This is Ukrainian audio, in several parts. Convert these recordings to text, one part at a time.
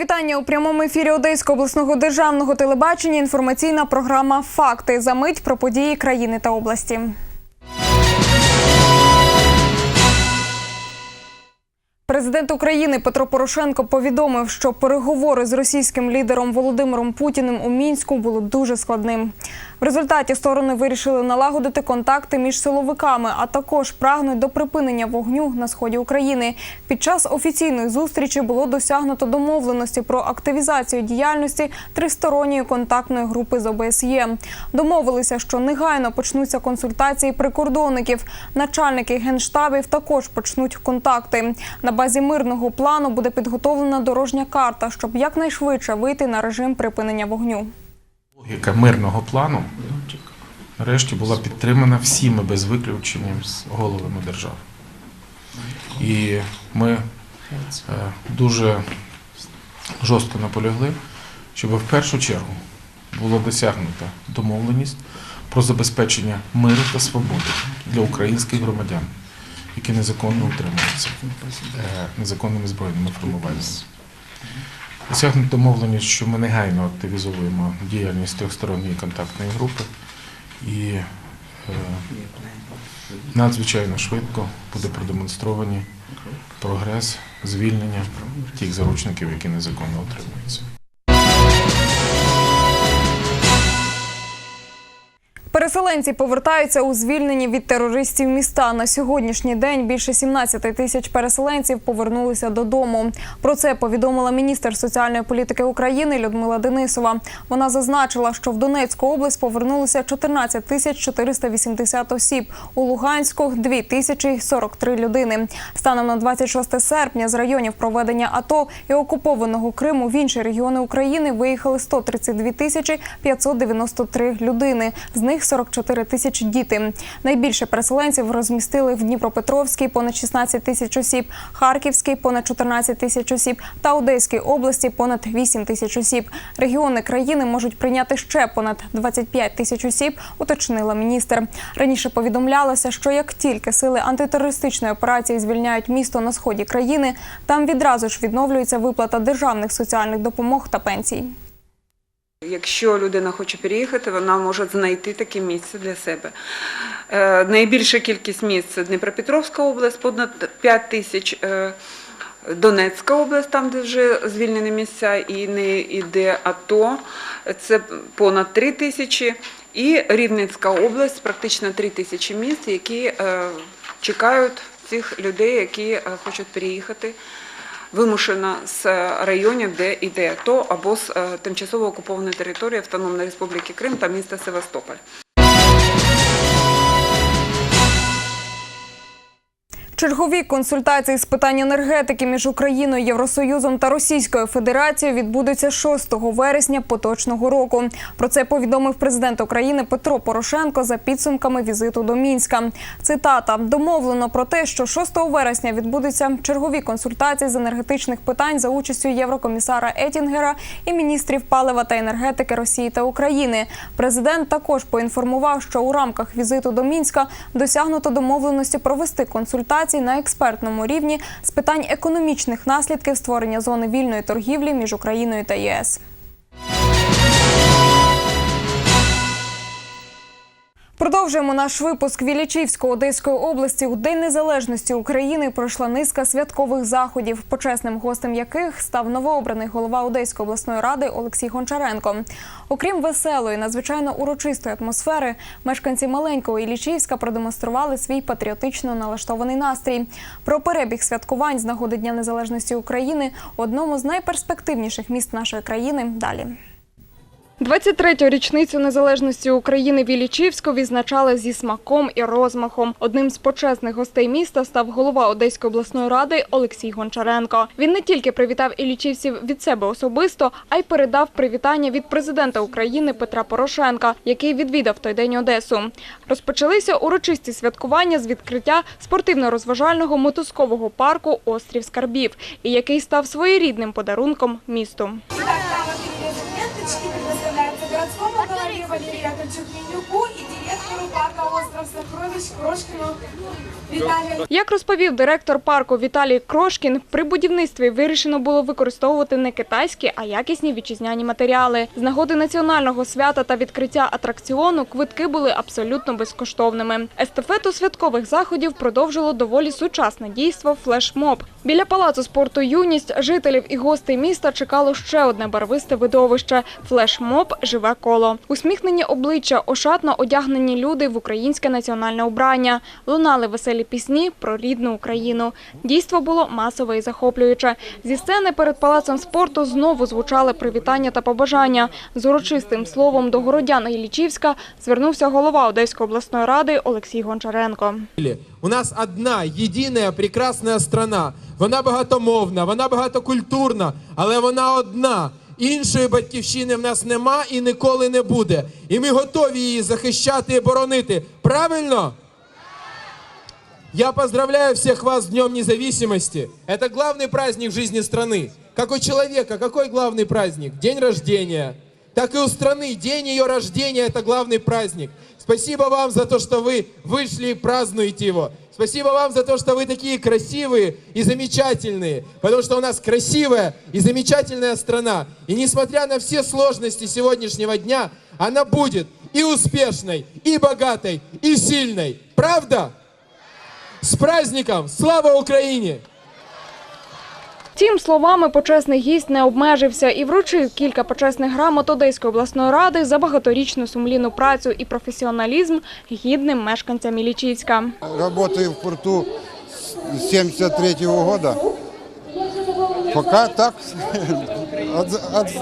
Вітання у прямому ефірі Одеського обласного державного телебачення. Інформаційна програма Факти за мить про події країни та області. Президент України Петро Порошенко повідомив, що переговори з російським лідером Володимиром Путіним у мінську були дуже складним. В результаті сторони вирішили налагодити контакти між силовиками, а також прагнуть до припинення вогню на сході України. Під час офіційної зустрічі було досягнуто домовленості про активізацію діяльності тристоронньої контактної групи з ОБСЄ. Домовилися, що негайно почнуться консультації прикордонників. Начальники генштабів також почнуть контакти. На базі мирного плану буде підготовлена дорожня карта, щоб якнайшвидше вийти на режим припинення вогню. Логіка мирного плану нарешті була підтримана всіми без виключення головами держав. І ми е, дуже жорстко наполягли, щоб в першу чергу була досягнута домовленість про забезпечення миру та свободи для українських громадян, які незаконно утримуються е, незаконними збройними формуваннями. Досягнуто домовленість, що ми негайно активізовуємо діяльність трьохсторонньої контактної групи і е, надзвичайно швидко буде продемонстровані прогрес звільнення тих заручників, які незаконно утримуються. Переселенці повертаються у звільнені від терористів міста. На сьогоднішній день більше 17 тисяч переселенців повернулися додому. Про це повідомила міністр соціальної політики України Людмила Денисова. Вона зазначила, що в Донецьку область повернулося 14 тисяч 480 осіб. У Луганську – 2 тисячі 43 людини. Станом на 26 серпня з районів проведення АТО і окупованого Криму в інші регіони України виїхали 132 тисячі 593 людини. З них 44 тисячі діти. Найбільше переселенців розмістили в Дніпропетровській – понад 16 тисяч осіб, Харківській – понад 14 тисяч осіб та Одеській області – понад 8 тисяч осіб. Регіони країни можуть прийняти ще понад 25 тисяч осіб, уточнила міністр. Раніше повідомлялося, що як тільки сили антитерористичної операції звільняють місто на сході країни, там відразу ж відновлюється виплата державних соціальних допомог та пенсій. Якщо людина хоче переїхати, вона може знайти таке місце для себе. Е, Найбільша кількість місць це Дніпропетровська область, понад 5 тисяч. е, Донецька область, там де вже звільнені місця і не йде АТО, це понад 3 тисячі. І Рівненська область, практично 3 тисячі місць, які е, чекають цих людей, які хочуть переїхати вимушено з районів, де йде АТО або з е, тимчасово окупованої території Автономної Республіки Крим та міста Севастополь. Чергові консультації з питань енергетики між Україною, Євросоюзом та Російською Федерацією відбудуться 6 вересня поточного року. Про це повідомив президент України Петро Порошенко за підсумками візиту до Мінська. Цитата домовлено про те, що 6 вересня відбудуться чергові консультації з енергетичних питань за участю єврокомісара Етінгера і міністрів палива та енергетики Росії та України. Президент також поінформував, що у рамках візиту до Мінська досягнуто домовленості провести консультації на експертному рівні з питань економічних наслідків створення зони вільної торгівлі між Україною та ЄС. Продовжуємо наш випуск Вілічівської Одеської області. У День Незалежності України пройшла низка святкових заходів, почесним гостем яких став новообраний голова Одеської обласної ради Олексій Гончаренко. Окрім веселої, надзвичайно урочистої атмосфери, мешканці маленького Ілічівська продемонстрували свій патріотично налаштований настрій. Про перебіг святкувань з нагоди Дня Незалежності України одному з найперспективніших міст нашої країни. Далі. 23-ю річницю незалежності України Вілічівську відзначали зі смаком і розмахом. Одним з почесних гостей міста став голова Одеської обласної ради Олексій Гончаренко. Він не тільки привітав ілічівців від себе особисто, а й передав привітання від президента України Петра Порошенка, який відвідав той день Одесу. Розпочалися урочисті святкування з відкриття спортивно-розважального мотузкового парку Острів Скарбів, і який став своєрідним подарунком місту. Городскому голове Валерию Яковлевичу Клинюку и директору парка «Остров Сокровищ» Крошкину Виталию Як розповів директор парку Віталій Крошкін, при будівництві вирішено було використовувати не китайські, а якісні вітчизняні матеріали. З нагоди національного свята та відкриття атракціону квитки були абсолютно безкоштовними. Естафету святкових заходів продовжило доволі сучасне дійство флешмоб. Біля палацу спорту Юність жителів і гостей міста чекало ще одне барвисте видовище флешмоб Живе коло. Усміхнені обличчя, ошатно одягнені люди в українське національне убрання. Лунали веселі пісні про рідну Україну. Дійство було масове і захоплююче. Зі сцени перед палацем спорту знову звучали привітання та побажання. З урочистим словом до городян Іллічівська звернувся голова Одеської обласної ради Олексій Гончаренко. У нас одна єдина прекрасна страна. Вона багатомовна, вона багатокультурна, але вона одна. Іншої батьківщини в нас нема і ніколи не буде. І ми готові її захищати і боронити. Правильно? Я поздравляю всех вас с Днем Независимости. Это главный праздник в жизни страны. Как у человека, какой главный праздник? День рождения. Так и у страны день ее рождения – это главный праздник. Спасибо вам за то, что вы вышли и празднуете его. Спасибо вам за то, что вы такие красивые и замечательные. Потому что у нас красивая и замечательная страна. И несмотря на все сложности сегодняшнего дня, она будет и успешной, и богатой, и сильной. Правда? С праздником! Слава Україні! Тим словами почесний гість не обмежився і вручив кілька почесних грамот Одеської обласної ради за багаторічну сумлінну працю і професіоналізм гідним мешканцям Іллічівська. Работаю в порту с 73 года. Пока так, от- от-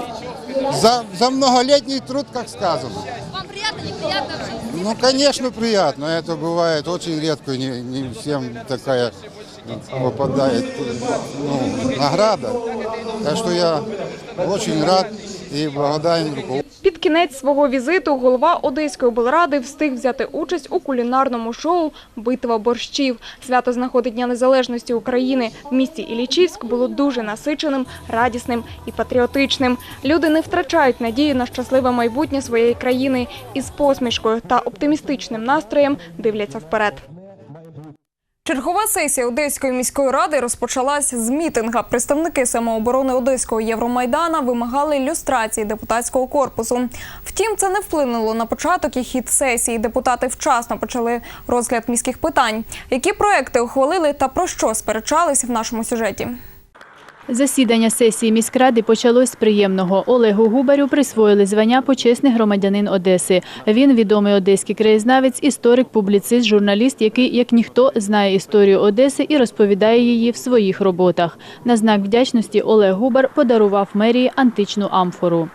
за, за многолетний труд, как сказано. Вам приятно, неприятно? Ну, конечно, приятно. Это бывает очень редко, не, не всем такая попадает ну, награда. Так что я очень рад и благодарен руководству. Під кінець свого візиту голова Одеської облради встиг взяти участь у кулінарному шоу Битва борщів. Свято з Дня Незалежності України в місті Іллічівськ було дуже насиченим, радісним і патріотичним. Люди не втрачають надію на щасливе майбутнє своєї країни і з посмішкою та оптимістичним настроєм дивляться вперед. Чергова сесія Одеської міської ради розпочалась з мітинга. Представники самооборони Одеського Євромайдана вимагали люстрації депутатського корпусу. Втім, це не вплинуло на початок і хід сесії. Депутати вчасно почали розгляд міських питань. Які проекти ухвалили та про що сперечались в нашому сюжеті? Засідання сесії міськради почалось з приємного. Олегу Губарю присвоїли звання почесний громадянин Одеси. Він відомий одеський краєзнавець, історик, публіцист, журналіст, який, як ніхто, знає історію Одеси і розповідає її в своїх роботах. На знак вдячності Олег Губар подарував мерії античну амфору.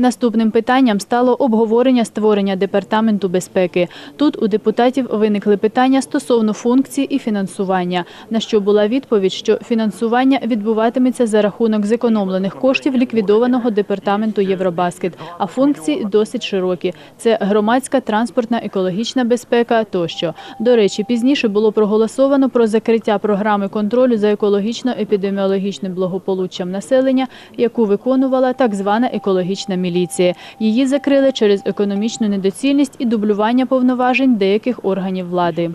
Наступним питанням стало обговорення створення департаменту безпеки. Тут у депутатів виникли питання стосовно функцій і фінансування. На що була відповідь, що фінансування відбуватиметься за рахунок зекономлених коштів ліквідованого департаменту Євробаскет, а функції досить широкі. Це громадська, транспортна, екологічна безпека тощо. До речі, пізніше було проголосовано про закриття програми контролю за екологічно-епідеміологічним благополуччям населення, яку виконувала так звана екологічна міліція Її закрили через економічну недоцільність і дублювання повноважень деяких органів влади.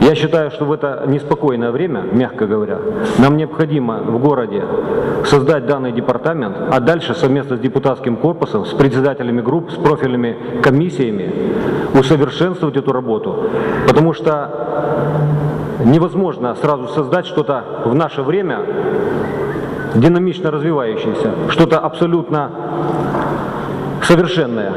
Я считаю, что в это неспокойное время, мягко говоря, нам необходимо в городе создать данный департамент, а дальше совместно с депутатским корпусом, с председателями групп, с профильными комиссиями усовершенствовать эту работу. Потому что невозможно сразу создать что-то в наше время динамично развивающееся, что-то абсолютно совершенное.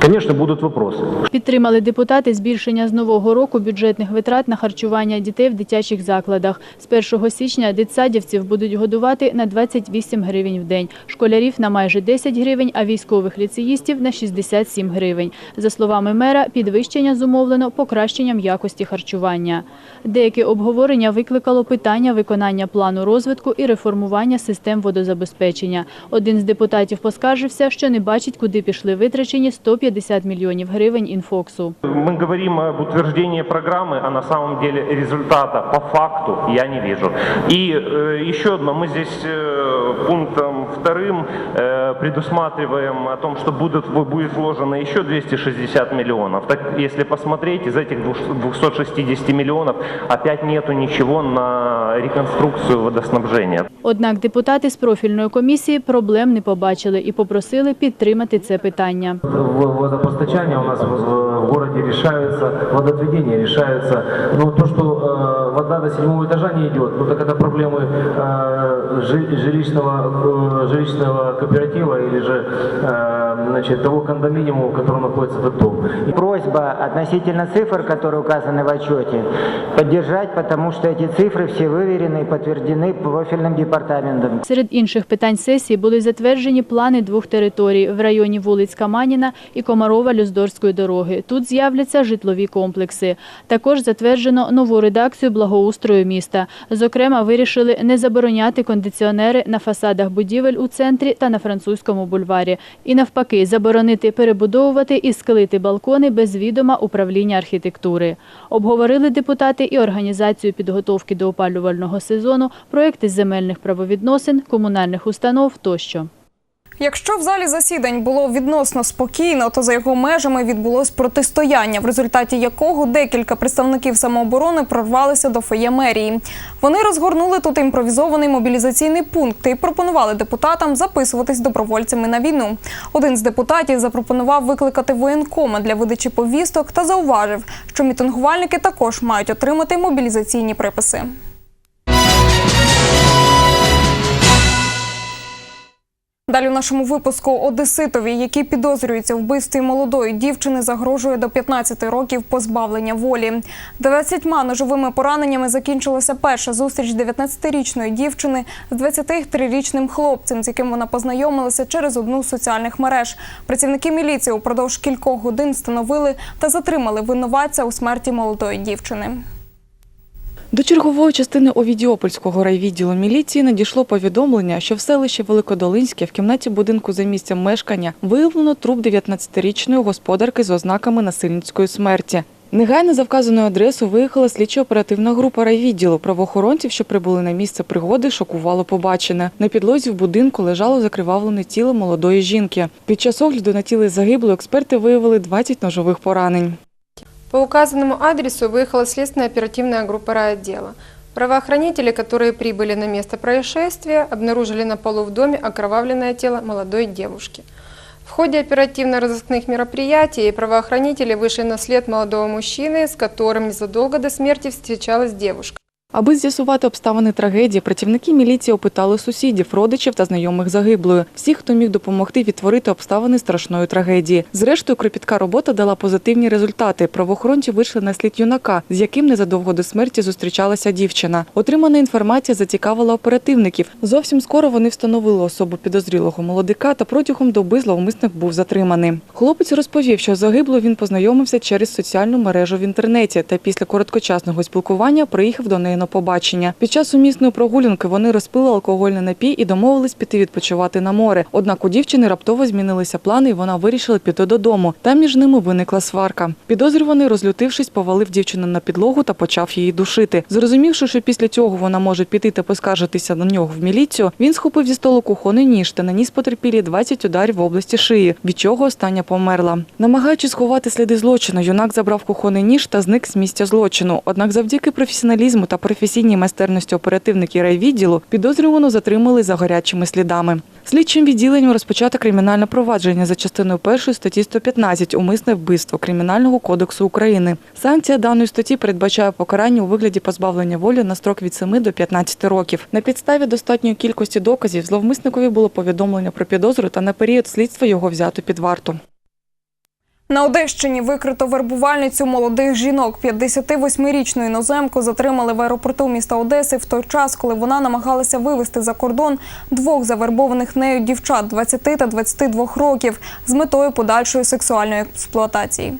Конечно, будут вопросы. Підтримали депутати збільшення з нового року бюджетних витрат на харчування дітей в дитячих закладах. З 1 січня дитсадівців будуть годувати на 28 гривень в день, школярів на майже 10 гривень, а військових ліцеїстів на 67 гривень. За словами мера, підвищення зумовлено покращенням якості харчування. Деяке обговорення викликало питання виконання плану розвитку і реформування систем водозабезпечення. Один з депутатів поскаржився, що не бачить, куди пішли витрачені 150 150 мільйонів гривень інфоксу. Мы говорим об утверждении программы, а на самом деле результата по факту я не вижу. И э, еще одно, мы здесь э, пунктом вторым э, предусматриваем о том, что будут, будет вложено еще 260 миллионов. Так, если посмотреть, из этих 260 миллионов опять нету ничего на реконструкцию водоснабжения. Однак депутати з профільної комісії проблем не побачили і попросили підтримати це питання. В- Водопостачание у нас в в городе решается, водоотведение решается. Но то, что э, вода до седьмого этажа не идет, ну так это проблемы э, жи- жилищного, э, жилищного кооператива или же э, значит, того кондоминиума, в котором находится этот дом. И Просьба относительно цифр, которые указаны в отчете, поддержать, потому что эти цифры все выверены и подтверждены профильным департаментом. Серед інших питань сесії були затверджені плани двох територій в районі вулиць Каманіна і Комарова-Люздорської дороги. Тут з'являться житлові комплекси. Також затверджено нову редакцію благоустрою міста. Зокрема, вирішили не забороняти кондиціонери на фасадах будівель у центрі та на французькому бульварі. І навпаки, заборонити перебудовувати і скелити балкони без відома управління архітектури. Обговорили депутати і організацію підготовки до опалювального сезону, проекти земельних правовідносин, комунальних установ тощо. Якщо в залі засідань було відносно спокійно, то за його межами відбулось протистояння, в результаті якого декілька представників самооборони прорвалися до фоє мерії. Вони розгорнули тут імпровізований мобілізаційний пункт і пропонували депутатам записуватись добровольцями на війну. Один з депутатів запропонував викликати воєнкома для видачі повісток та зауважив, що мітингувальники також мають отримати мобілізаційні приписи. Далі в нашому випуску Одеситові, який підозрюється вбивстві молодої дівчини, загрожує до 15 років позбавлення волі. 20 ножовими пораненнями закінчилася перша зустріч 19-річної дівчини з 23-річним хлопцем, з яким вона познайомилася через одну з соціальних мереж. Працівники міліції упродовж кількох годин встановили та затримали винуватця у смерті молодої дівчини. До чергової частини Овідіопольського райвідділу міліції надійшло повідомлення, що в селищі Великодолинське в кімнаті будинку за місцем мешкання виявлено труп 19-річної господарки з ознаками насильницької смерті. Негайно за вказаною адресою виїхала слідчо-оперативна група райвідділу. Правоохоронців, що прибули на місце пригоди, шокувало побачене. На підлозі в будинку лежало закривавлене тіло молодої жінки. Під час огляду на тіло загиблої експерти виявили 20 ножових поранень. По указанному адресу выехала следственная оперативная группа райотдела. Правоохранители, которые прибыли на место происшествия, обнаружили на полу в доме окровавленное тело молодой девушки. В ходе оперативно-розыскных мероприятий правоохранители вышли на след молодого мужчины, с которым незадолго до смерти встречалась девушка. Аби з'ясувати обставини трагедії, працівники міліції опитали сусідів, родичів та знайомих загиблої. Всіх, хто міг допомогти відтворити обставини страшної трагедії. Зрештою, кропітка робота дала позитивні результати. Правоохоронці вийшли на слід юнака, з яким незадовго до смерті зустрічалася дівчина. Отримана інформація зацікавила оперативників. Зовсім скоро вони встановили особу підозрілого молодика та протягом доби зловмисник був затриманий. Хлопець розповів, що загибло він познайомився через соціальну мережу в інтернеті та після короткочасного спілкування приїхав до неї на побачення. Під час сумісної прогулянки вони розпили алкогольний напій і домовились піти відпочивати на море. Однак у дівчини раптово змінилися плани, і вона вирішила піти додому. Там між ними виникла сварка. Підозрюваний, розлютившись, повалив дівчину на підлогу та почав її душити. Зрозумівши, що після цього вона може піти та поскаржитися на нього в міліцію, він схопив зі столу кухонний ніж та наніс потерпілі 20 ударів в області шиї, від чого остання померла. Намагаючись сховати сліди злочину, юнак забрав кухонний ніж та зник з місця злочину. Однак, завдяки професіоналізму та професійній майстерності оперативників райвідділу підозрювану затримали за гарячими слідами. Слідчим відділенням розпочато кримінальне провадження за частиною першої статті 115 «Умисне вбивство Кримінального кодексу України. Санкція даної статті передбачає покарання у вигляді позбавлення волі на строк від 7 до 15 років. На підставі достатньої кількості доказів зловмисникові було повідомлення про підозру та на період слідства його взято під варту. На Одещині викрито вербувальницю молодих жінок. 58-річну іноземку затримали в аеропорту міста Одеси в той час, коли вона намагалася вивезти за кордон двох завербованих нею дівчат 20 та 22 років з метою подальшої сексуальної експлуатації.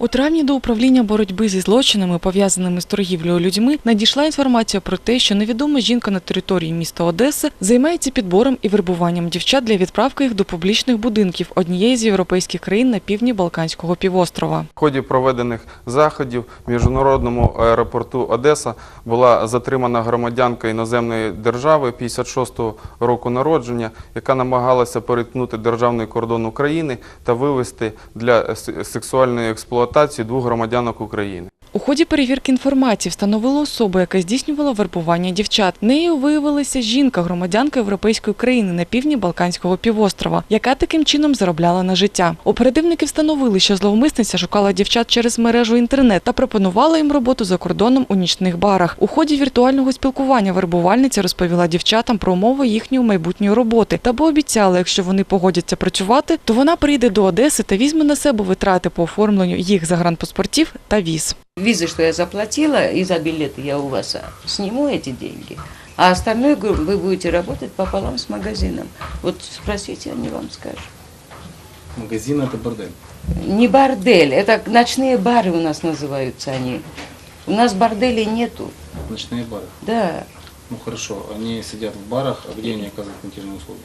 У травні до управління боротьби зі злочинами, пов'язаними з торгівлею людьми, надійшла інформація про те, що невідома жінка на території міста Одеси займається підбором і вербуванням дівчат для відправки їх до публічних будинків однієї з європейських країн на півдні Балканського півострова. В ході проведених заходів в міжнародному аеропорту Одеса була затримана громадянка іноземної держави 56-го року народження, яка намагалася перетнути державний кордон України та вивезти для сексуальної експлуатації двох громадянок України. У ході перевірки інформації встановили особу, яка здійснювала вербування дівчат. Нею виявилася жінка, громадянка європейської країни на півдні Балканського півострова, яка таким чином заробляла на життя. Оперативники встановили, що зловмисниця шукала дівчат через мережу інтернет та пропонувала їм роботу за кордоном у нічних барах. У ході віртуального спілкування вербувальниця розповіла дівчатам про умови їхньої майбутньої роботи та пообіцяла, якщо вони погодяться працювати, то вона прийде до Одеси та візьме на себе витрати по оформленню їх загранпаспортів та віз. Визы, что я заплатила, и за билеты я у вас а, сниму эти деньги. А остальное говорю, вы будете работать пополам с магазином. Вот спросите, они вам скажут. Магазин це бордель. Не бордель, это ночные бары у нас называются они. У нас борделей нету. Ночні бари. Да. Ну хорошо, вони сидять в барах, а де вони оказують інтимні услуги?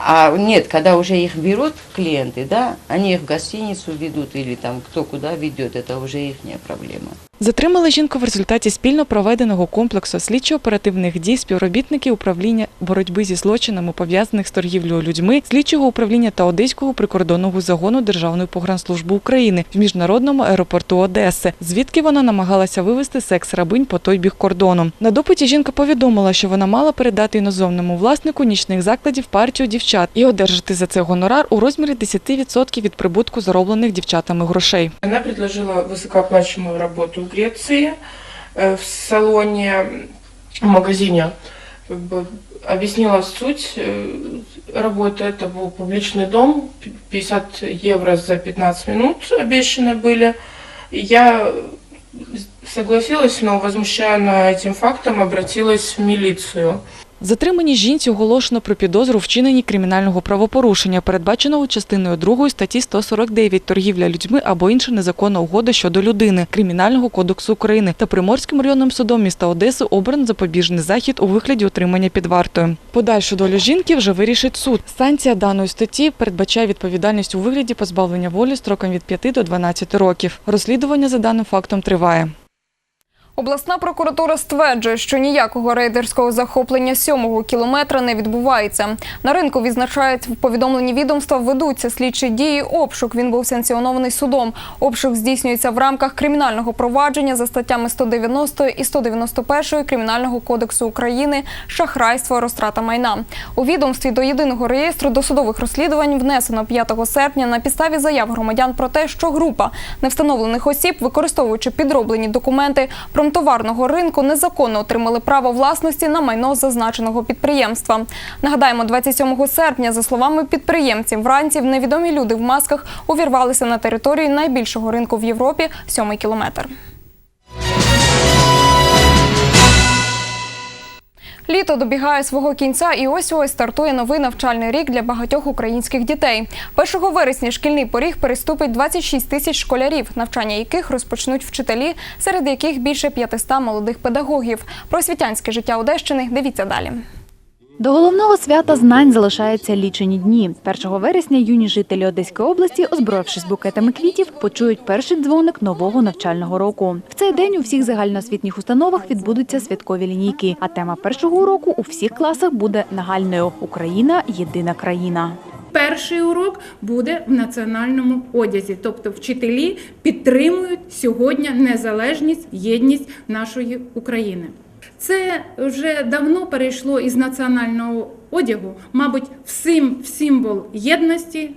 А нет, когда уже их берут клиенты, да, они их в гостиницу ведут или там кто куда ведет, это уже их проблема. Затримали жінку в результаті спільно проведеного комплексу слідчо-оперативних дій співробітники управління боротьби зі злочинами, пов'язаних з торгівлею людьми, слідчого управління та Одеського прикордонного загону Державної погранслужби України в міжнародному аеропорту Одеси, звідки вона намагалася вивезти секс-рабинь по той бік кордону. На допиті жінка повідомила, що вона мала передати іноземному власнику нічних закладів партію дівчат і одержати за це гонорар у розмірі 10% від прибутку зароблених дівчатами грошей. Она предложила высокооплачиваемую работу Греции, э, в салоне, в магазине. Объяснила суть э, работы. Это был публичный дом, п- 50 евро за 15 минут обещаны были. Я согласилась, но возмущая этим фактом, обратилась в милицию. Затриманій жінці оголошено про підозру вчиненні кримінального правопорушення, передбаченого частиною 2 статті 149 торгівля людьми або інша незаконна угода щодо людини Кримінального кодексу України та Приморським районним судом міста Одеси обран запобіжний захід у вигляді утримання під вартою. Подальшу долю жінки вже вирішить суд. Санкція даної статті передбачає відповідальність у вигляді позбавлення волі строком від 5 до 12 років. Розслідування за даним фактом триває. Обласна прокуратура стверджує, що ніякого рейдерського захоплення сьомого кілометра не відбувається. На ринку відзначають в повідомленні відомства, ведуться слідчі дії. Обшук він був санкціонований судом. Обшук здійснюється в рамках кримінального провадження за статтями 190 і 191 Кримінального кодексу України шахрайство, розтрата майна. У відомстві до єдиного реєстру досудових розслідувань внесено 5 серпня на підставі заяв громадян про те, що група невстановлених осіб, використовуючи підроблені документи промтоварного ринку, незаконно отримали право власності на майно зазначеного підприємства. Нагадаємо, 27 серпня, за словами підприємців, вранці невідомі люди в масках увірвалися на територію найбільшого ринку в Європі сьомий кілометр. Літо добігає свого кінця, і ось ось стартує новий навчальний рік для багатьох українських дітей. 1 вересня шкільний поріг переступить 26 тисяч школярів, навчання яких розпочнуть вчителі, серед яких більше 500 молодих педагогів. Про освітянське життя Одещини дивіться далі. До головного свята знань залишаються лічені дні. 1 вересня юні жителі Одеської області, озброївшись букетами квітів, почують перший дзвоник нового навчального року. В цей день у всіх загальноосвітніх установах відбудуться святкові лінійки. А тема першого уроку у всіх класах буде нагальною Україна єдина країна. Перший урок буде в національному одязі, тобто вчителі підтримують сьогодні незалежність, єдність нашої України. Це вже давно перейшло із національного одягу, мабуть, всім в символ єдності,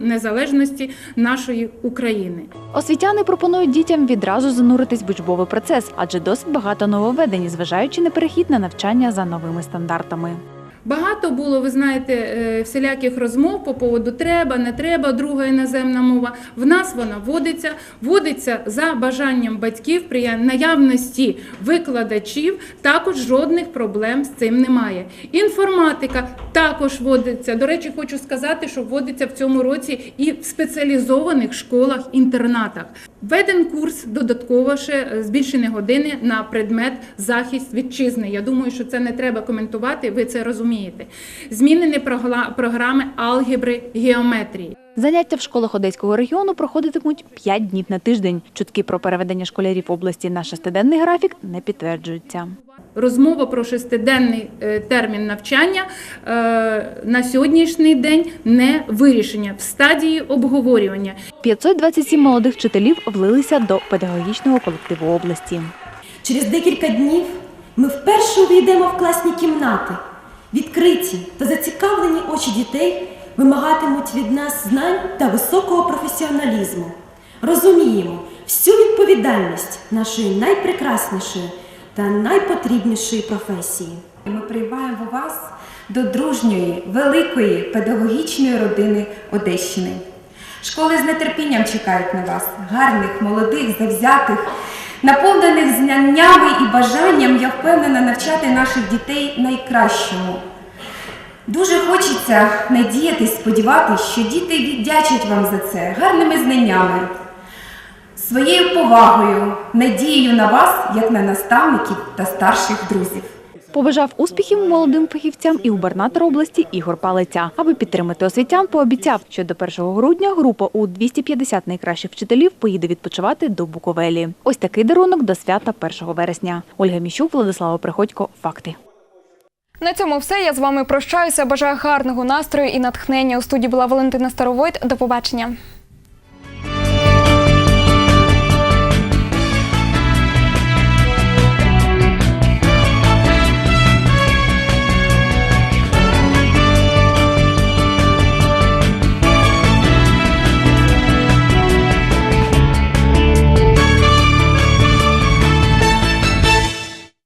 незалежності нашої України. Освітяни пропонують дітям відразу зануритись в учбовий процес, адже досить багато нововведень, зважаючи на перехід на навчання за новими стандартами. Багато було, ви знаєте, е, всіляких розмов по поводу треба, не треба, друга іноземна мова. В нас вона вводиться, вводиться за бажанням батьків при наявності викладачів. Також жодних проблем з цим немає. Інформатика також вводиться. До речі, хочу сказати, що вводиться в цьому році і в спеціалізованих школах-інтернатах. Введен курс додатково ще е, збільшені години на предмет захист вітчизни. Я думаю, що це не треба коментувати, ви це розумієте. Змінені програми алгебри геометрії. Заняття в школах Одеського регіону проходитимуть 5 днів на тиждень. Чутки про переведення школярів області на шестиденний графік не підтверджуються. Розмова про шестиденний е, термін навчання е, на сьогоднішній день не вирішення в стадії обговорювання. 527 молодих вчителів влилися до педагогічного колективу області. Через декілька днів ми вперше увійдемо в класні кімнати. Відкриті та зацікавлені очі дітей вимагатимуть від нас знань та високого професіоналізму. Розуміємо всю відповідальність нашої найпрекраснішої та найпотрібнішої професії. Ми приймаємо вас до дружньої, великої педагогічної родини Одещини. Школи з нетерпінням чекають на вас, гарних, молодих, завзятих, наповнених знаннями і бажанням, я впевнена, навчати наших дітей найкращому. Дуже хочеться надіятись, сподіватися, що діти віддячать вам за це гарними знаннями, своєю повагою, надією на вас, як на наставників та старших друзів. Побажав успіхів молодим фахівцям і губернатор області Ігор Палиця. Аби підтримати освітян, пообіцяв, що до 1 грудня група у 250 найкращих вчителів поїде відпочивати до Буковелі. Ось такий дарунок до свята 1 вересня. Ольга Міщук, Владислава Приходько. Факти. На цьому все. Я з вами прощаюся. Бажаю гарного настрою і натхнення. У студії була Валентина Старовойт. До побачення.